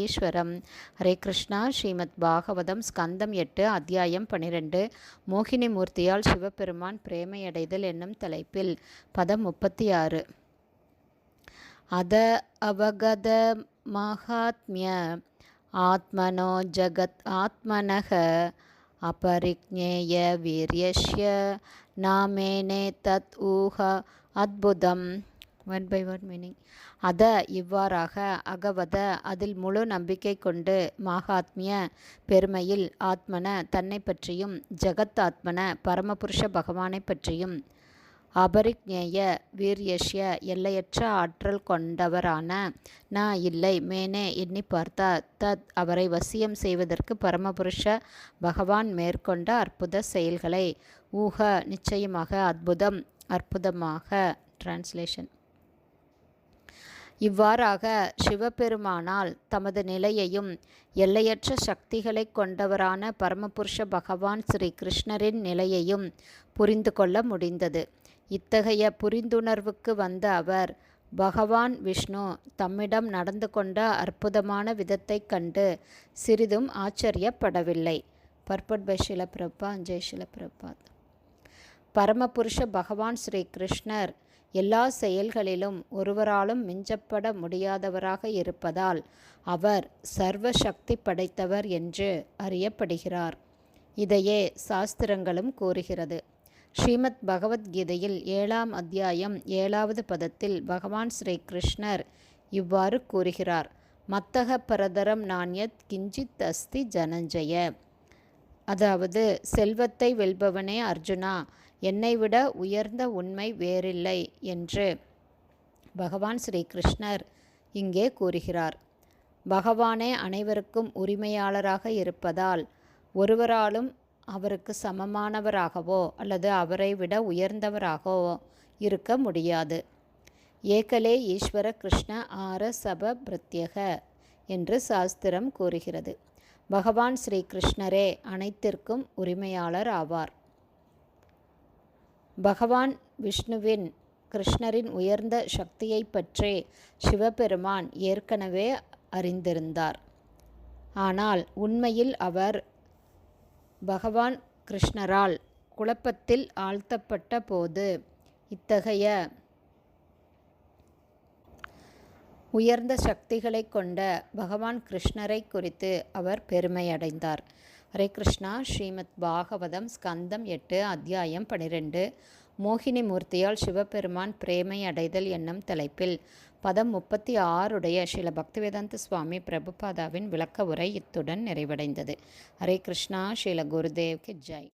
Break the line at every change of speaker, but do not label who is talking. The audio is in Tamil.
ஈஸ்வரம். ஹரே கிருஷ்ணா. ஸ்ரீமத் பாகவதம் ஸ்கந்தம் எட்டு அத்தியாயம் பனிரெண்டு. மோகினி மூர்த்தியால் சிவபெருமான் பிரேமையடைதல் என்னும் தலைப்பில் பதம் முப்பத்தி ஆறு அத அவகத மகாத்மிய ஆத்மனோ ஜகத் ஆத்மனக அபரிஜேய வீரியஸ்ய நாமேனே தத் ஊக அத்புதம். ஒன் பை ஒன் மீனிங் அத இவ்வாறாக அகவத அதில் முழு நம்பிக்கை கொண்டு மகாத்மிய பெருமையில் ஆத்மன தன்னை பற்றியும் ஜெகத் ஆத்மன பரமபுருஷ பகவானை பற்றியும் அபரிக்ஞேய வீரியஷ்ய எல்லையற்ற ஆற்றல் கொண்டவரான நான் இல்லை மேனே எண்ணி பார்த்தா தத் அவரை வசியம் செய்வதற்கு பரமபுருஷ பகவான் மேற்கொண்ட அற்புத செயல்களை ஊக நிச்சயமாக அற்புதம் அற்புதமாக டிரான்ஸ்லேஷன் இவ்வாறாக சிவபெருமானால் தமது நிலையையும் எல்லையற்ற சக்திகளை கொண்டவரான பரமபுருஷ பகவான் ஸ்ரீ கிருஷ்ணரின் நிலையையும் புரிந்து கொள்ள முடிந்தது. இத்தகைய புரிந்துணர்வுக்கு வந்த அவர் பகவான் விஷ்ணு தம்மிடம் நடந்து கொண்ட அற்புதமான விதத்தைக் கண்டு சிறிதும் ஆச்சரியப்படவில்லை பர்பட் பை ஷிலபிரபா ஜெய் ஷிலபிரபாத். பரமபுருஷ பகவான் ஸ்ரீ கிருஷ்ணர் எல்லா செயல்களிலும் ஒருவராலும் மிஞ்சப்பட முடியாதவராக இருப்பதால் அவர் சர்வ சக்தி படைத்தவர் என்று அறியப்படுகிறார். இதையே சாஸ்திரங்களும் கூறுகிறது. ஸ்ரீமத் பகவத்கீதையில் ஏழாம் அத்தியாயம் ஏழாவது பதத்தில் பகவான் ஸ்ரீ கிருஷ்ணர் இவ்வாறு கூறுகிறார். மத்தக பரதரம் நாண்யத் கிஞ்சித் அஸ்தி ஜனஞ்சய. அதாவது செல்வத்தை வெல்பவனே அர்ஜுனா என்னை விட உயர்ந்த உண்மை வேறில்லை என்று பகவான் ஸ்ரீ கிருஷ்ணர் இங்கே கூறுகிறார். பகவானே அனைவருக்கும் உரிமையாளராக இருப்பதால் ஒருவராலும் அவருக்கு சமமானவராகவோ அல்லது அவரை விட உயர்ந்தவராகவோ இருக்க முடியாது. ஏகலே ஈஸ்வர கிருஷ்ண ஆர சப பிரத்யக என்று சாஸ்திரம் கூறுகிறது. பகவான் ஸ்ரீ கிருஷ்ணரே அனைத்திற்கும் உரிமையாளர் ஆவார். பகவான் விஷ்ணுவின் கிருஷ்ணரின் உயர்ந்த சக்தியை பற்றி சிவபெருமான் ஏற்கனவே அறிந்திருந்தார். ஆனால் உண்மையில் அவர் பகவான் கிருஷ்ணரால் குழப்பத்தில் ஆழ்த்தப்பட்ட போது இத்தகைய உயர்ந்த சக்திகளை கொண்ட பகவான் கிருஷ்ணரை குறித்து அவர் பெருமையடைந்தார். ஹரே கிருஷ்ணா ஸ்ரீமத் பாகவதம் ஸ்கந்தம் எட்டு அத்தியாயம் பனிரெண்டு. மோகினி மூர்த்தியால் சிவபெருமான் பிரேமை அடைதல் என்னும் தலைப்பில் பதம் முப்பத்தி ஆறுடைய ஸ்ரீல பக்திவேதாந்த சுவாமி பிரபுபாதாவின் விளக்க உரை இத்துடன் நிறைவடைந்தது. ஹரே கிருஷ்ணா ஸ்ரீல குருதேவ்க்கு ஜெய்.